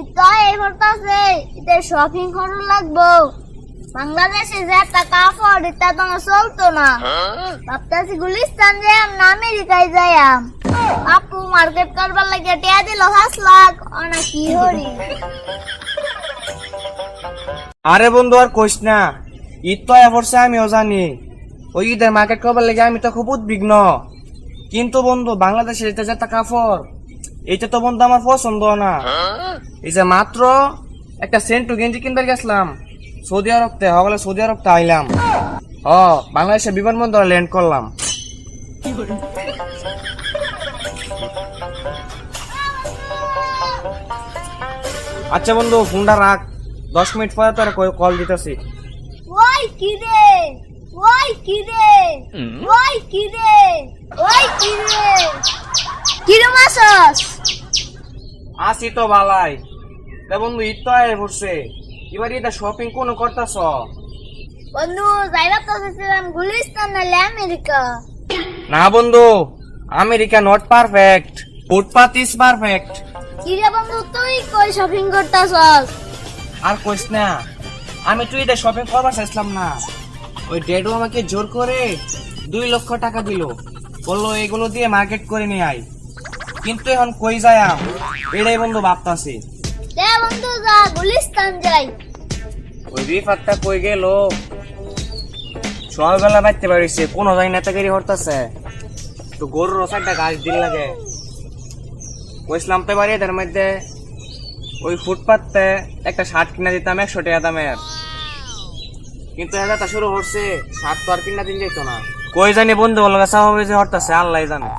ইতো এই করতেছে ইতে শপিং করা লাগবো। বাংলাদেশে যে একটা কাপড় এটা তো চলতো না। ভাবতেছি গুলিস্তান যাইম না আমেরিকায় যাইম আপু মার্কেট করবার লাগে টিয়া দিল পাঁচ লাখ। অনা কি হরি। আরে বন্ধু, আর কইস না, ঈদ তো এবরছে আমিও জানি। ওই ঈদের মার্কেট করবার লেগে আমি তো খুব উদ্বিগ্ন। কিন্তু বন্ধু, বাংলাদেশের এটা যে একটা কাপড় এইটা তো বন্ধু আমার পছন্দ না। এই যে মাত্র একটা সেন্টু গেঞ্জি কিনতে গেছিলাম। সৌদি আরব আরবতে হগলে সৌদি আরবতে আইলাম। ও বাংলাদেশের বিমানবন্দরে ল্যান্ড করলাম। আচ্ছা বন্ধু ফোনটা রাখ। দশ মিনিট পরে তোর কল দিতেছি। ওই কি রে ওই কি রে ওই কি রে ওই কি রে কিরম আছস আসি তো বালাই। তা বন্ধু ঈদ তো আয় পড়ছে। এবার এটা শপিং কোন করতাছ? বন্ধু যাইবা তো চাইছিলাম গুলিস্তান নাহলে আমেরিকা। না বন্ধু America not perfect footpath is perfect কি রে বন্ধু তুই কই শপিং করতাছস? আর কইস না আমি তুই এটা শপিং করবার চাইছিলাম না। ওই ডেডু আমাকে জোর করে দুই লক্ষ টাকা দিল। বলল এগুলো দিয়ে মার্কেট করে নিয়ে আয়। কিন্তু এখন কই যায় এটাই বন্ধু ভাবতাছি। দে বন্ধু যা গুলিস্তান যাই। ওই রিফাতটা কই গেল? সকালবেলা বাইতে পারিছে কোন জানি নেতাগিরি হরতাছে তো গরুর গাছ দিল লাগে। কইসলাম তো বাড়ি এদের মধ্যে ওই ফুটপাতে একটা শার্ট কিনা দিতাম একশো টাকা দামের। কিন্তু এটা তা শুরু হচ্ছে শার্ট তো আর কিনা দিন যেত না। কই জানি বন্ধু বলগা যে হরতাছে আল্লাহ জানে।